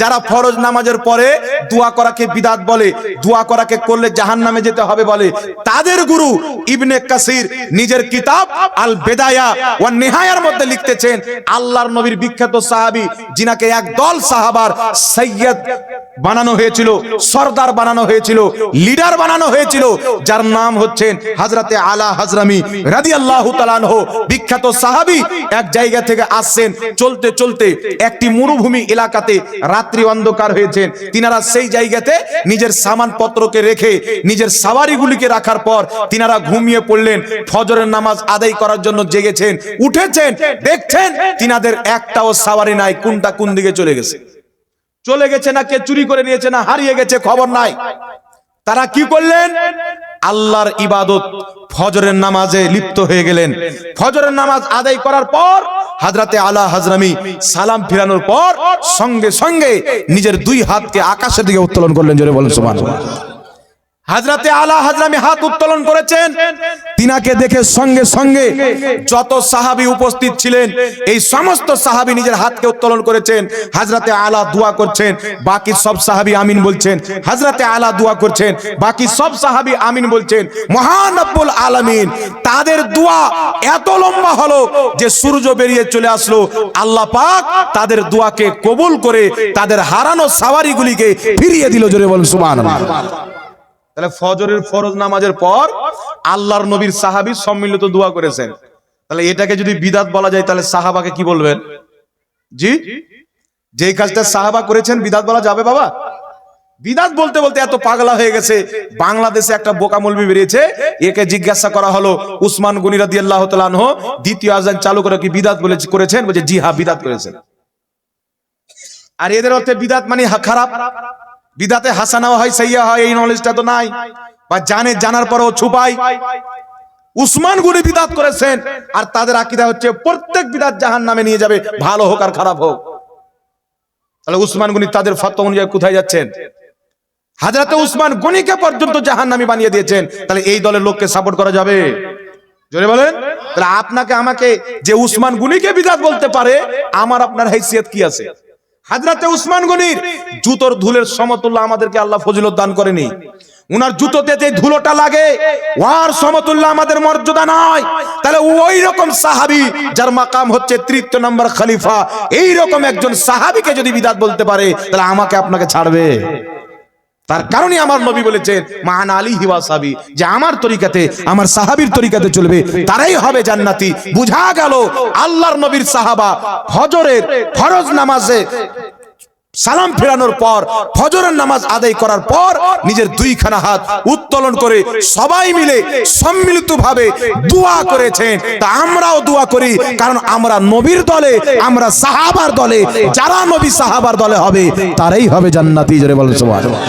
যারা ফরজ নামাজের পরে দোয়া করাকে বিদাত বলে, দোয়া করাকে করলে জাহান নামে যেতে হবে বলে, তাদের গুরু ইবনে কাসির নিজের কিতাব আল বেদায়া ও নেহায়ার মধ্যে লিখতেছেন, আল্লাহর নবীর বিখ্যাত সাহাবি, যিনাকে এক দল সাহাবার সৈয়দ বানানো হয়েছিল, সর্দার বানানো হয়েছিল লিডার বানানো হয়েছিল, যার নাম হচ্ছেন হাজরাতে আলা হাজরামি রাদিয়াল্লাহু তাআলা আনহু। বিখ্যাত সাহাবী এক জায়গা থেকে আসছেন, চলতে চলতে একটি মরুভূমি এলাকাতে রাত্রি অন্ধকার হয়েছেন। তিনারা সেই জায়গাতে নিজের সামান পত্রকে রেখে নিজের সাওয়ারিগুলিকে রাখার পর তিনারা ঘুমিয়ে পড়লেন, ফজরের নামাজ আদায় করার জন্য জেগেছেন, উঠেছেন, দেখছেন, তিনাদের একটাও সাওয়ারি নাই, কোনটা কোন দিকে চলে গেছে। চলে গেছে না, কে চুরি করে নিয়েছে না, হারিয়ে গেছে, খবর নাই। তারা কি করলেন? আল্লাহর ইবাদত ফজরের নামাজে লিপ্ত হয়ে গেলেন। ফজরের নামাজ আদায় করার পর হাজরাতে আলা হাজরামি সালাম ফিরানোর পর সঙ্গে সঙ্গে নিজের দুই হাতকে আকাশের দিকে উত্তোলন করলেন, জোরে বলেন সুবহানাল্লাহ। হাজরাতে আলা হাজরামি হাত উত্তোলন করেছেন। তিনাকে দেখে সঙ্গে সঙ্গে যত সাহাবী উপস্থিত ছিলেন, এই সমস্ত সাহাবী নিজের হাতকে উত্তোলন করেছেন। হাজরাতে আলা দোয়া করছেন, বাকি সব সাহাবী আমিন বলছেন। হাজরাতে আলা দোয়া করছেন, বাকি সব সাহাবি আমিন বলছেন, মহান রব্বুল আলামিন, তাদের দোয়া এত লম্বা হলো যে সূর্য বেরিয়ে চলে আসলো। আল্লাহ পাক তাদের দোয়াকে কবুল করে তাদের হারানো সাওয়ারিগুলিকে ফিরিয়ে দিল। জোরে বলুন, সুবহানাল্লাহ। তাহলে ফজরের ফরজ নামাজের পর আল্লাহর নবীর সাহাবী সম্মিলিত দোয়া করেছেন। তাহলে এটাকে যদি বিদাত বলা যায়, তাহলে সাহাবাকে কি বলবেন? জি? যেই কাজটা সাহাবা করেছেন, বিদাত বলা যাবে বাবা? বিদাত বলতে বলতে এত পাগলা হয়ে গেছে। বাংলাদেশে একটা বোকা মলবি বেরিয়েছে। একে জিজ্ঞাসা করা হলো, উসমান গনি রাদিয়াল্লাহু তাআলা আনহু, দ্বিতীয় আজান চালু করে কি বিদাত বলে করেছেন? বলছে, জি হ্যাঁ বিদাত করেছেন। আর এদের অর্থে বিদাত মানে হা- খারাপ। বিদাতে হাসানাও হয়, সাইয়া হয়, এই নলেজটা তো নাই। বা জানে, জানার পরেও ছুপাই। উসমান গুনি বিদাত করেছেন, আর তাদের আকীদা হচ্ছে প্রত্যেক বিদাত জাহান নামে নিয়ে যাবে, ভালো হোক আর খারাপ হোক। তাহলে উসমান গনি তাদের ফতোয়া অনুযায়ী কোথায় যাচ্ছেন? হাজরাতে উসমান গনিকে পর্যন্ত জাহান্নামী বানিয়ে দিয়েছেন, তাহলে এই দলের লোককে সাপোর্ট করা যাবে। জোরে বলেন? তাহলে আপনাকে, আমাকে যে উসমান গুনিকে বিদাত বলতে পারে, আমার আপনার হাইসিয়ত কি আছে? হাজরাতে উসমান গনির, জুতোর ধুলের সমতুল্য আমাদেরকে আল্লাহ ফজিলত দান করেনি। উনার জুতোতে যে ধুলোটা লাগে ওয়ার সমতুল্য আমাদের মর্যাদা নাই। তাহলে ওই রকম সাহাবি, যার মাকাম হচ্ছে তৃতীয় নম্বর খলিফা, এই রকম একজন সাহাবিকে যদি বিদাত বলতে পারে, তাহলে আমাকে আপনাকে ছাড়বে। তার কারণে আমার নবী বলেছেন, মান আলী হিওয়া সাবি যে আমার তরিকাতে, আমার সাহাবির তরিকাতে চলবে, তারাই হবে জান্নাতি। বুঝা গেল, আল্লাহর নবীর সাহাবা ফজরের ফরজ নামাজে সালাম ফেরানোর পর, ফজরের নামাজ আদায় করার পর নিজের দুইখানা হাত উত্তোলন করে সবাই মিলে সম্মিলিতভাবে দোয়া করেছেন। তা আমরাও দোয়া করি, কারণ আমরা নবীর দলে, আমরা সাহাবার দলে, যারা নবী সাহাবার দলে হবে, তারাই হবে জান্নাতি, জোরে বলেন সুবহানাল্লাহ।